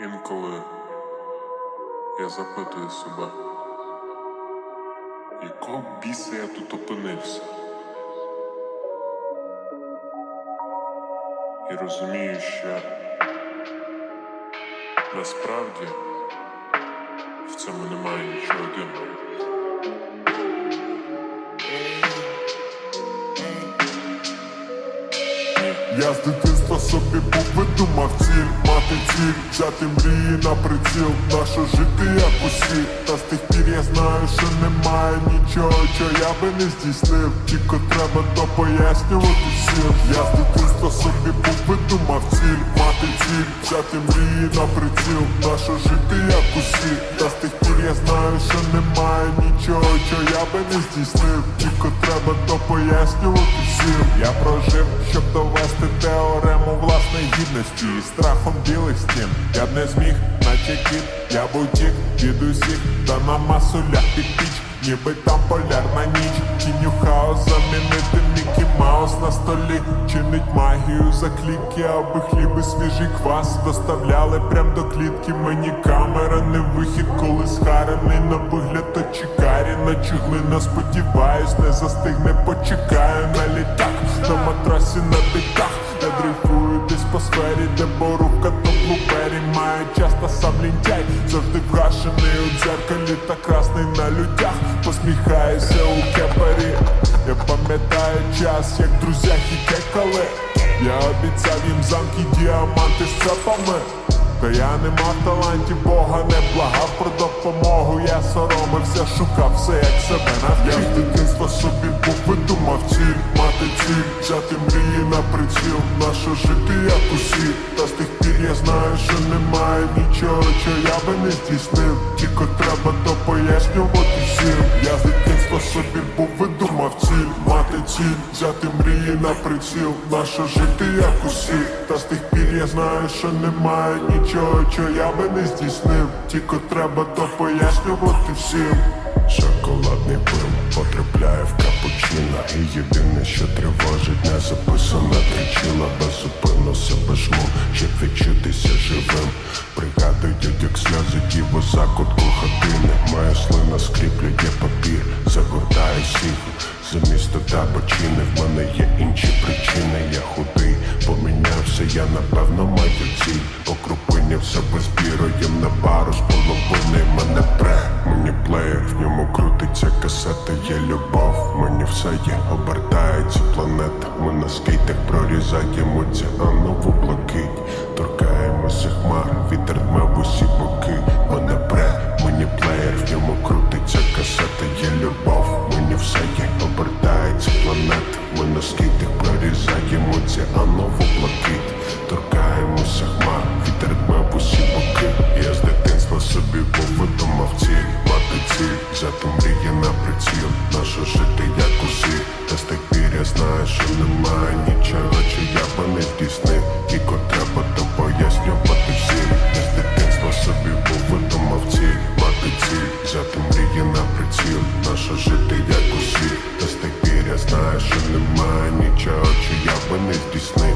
Інколи я запитую себе, якого біса я тут опинився? І розумію, що насправді в цьому немає нічого дивного. Я з дитинства собі був видумав ціль, мати ціль, взяти мрії на приціл, наше жити як усі. Та з тих пір я знаю, що немає нічого, що я би не здійснив. Тільки треба то пояснювати всім. Я з дитинства собі був видумав ціль, мати ціль, взяти мрії на приціл, наше жити як усі. Та з тих пір я знаю, що немає нічого, що я би не здійснив. Тільки треба то пояснювати всім. Я прожив, щоб довести власної І страхом білих стін. Я б не зміг, наче кіт, я б утік від усіх. Та на масу ляг під піч, ніби там полярна ніч. Тіню хаос замінити Мікі Маус на столі. Чинить магію за клітки, аби хліб і свіжий квас Доставляли прям до клітки. Мені камера не вихід, коли схарений на вигляд очікарі Наче глина, сподіваюсь, не застигне, почекаю на літак. На матрасі на диках Я дрейфую сфері, де борубка то блупері Маю часто сам лінтяй, завжди вгашений у дзеркалі та красний на людях. Посміхаюся у кепері. Я пам'ятаю час, як друзяхи кекали. Я обіцяв їм замки, діаманти з цепами та я не мав талантів, Бога не благав про допомогу. Я соромився, шукав все, як себе навчив. Я з дитинства собі був видумав ціль, мати ціль, взяти мрії на приціл, наше жити як усі. Та з тих пір я знаю, що немає нічого, що я би не здійснив. Тільки треба то пояснювати всім. Я з дитинства собі був видумав ціль, мати ціль, взяти мрії на приціл, наше жити як усі. Та з тих пір я знаю, що немає нічого, що я би не здійснив. Тільки треба то пояснювати всім. Шоколадний пил потрапляє в капучино І єдине, що тривожить, не записана причина Безупинно себе жму, щоб відчутися живим Пригадую, як сльози діво слина скріплює папір, загортаю сігу Замісто табачини в мене є інші причини. Я худий, помінявся, я напевно маю ціль Покрупинявся без біроєм на пару з половиною мене пре Мені плеєр, в ньому крутиться касета, є любов Мені все є, обертається планета. Ми на скейтах прорізаємо ціанову знову блакить, торкаємося хмар, вітер бав усі боки. Я з дитинства собі повидомав ціль, мати ціль, взяти мрія на приціл, наше жити як усі. Та з тих пір я знаю, що немає нічого, чи я би не втіснив. Тільки треба то пояснювати всім. Я з дитинства собі повидомав ціль, мати ціль, взяти мрії на приціл, наше жити як усі. Та з тих пір я знаю, що немає нічого, чи я би не втіснив.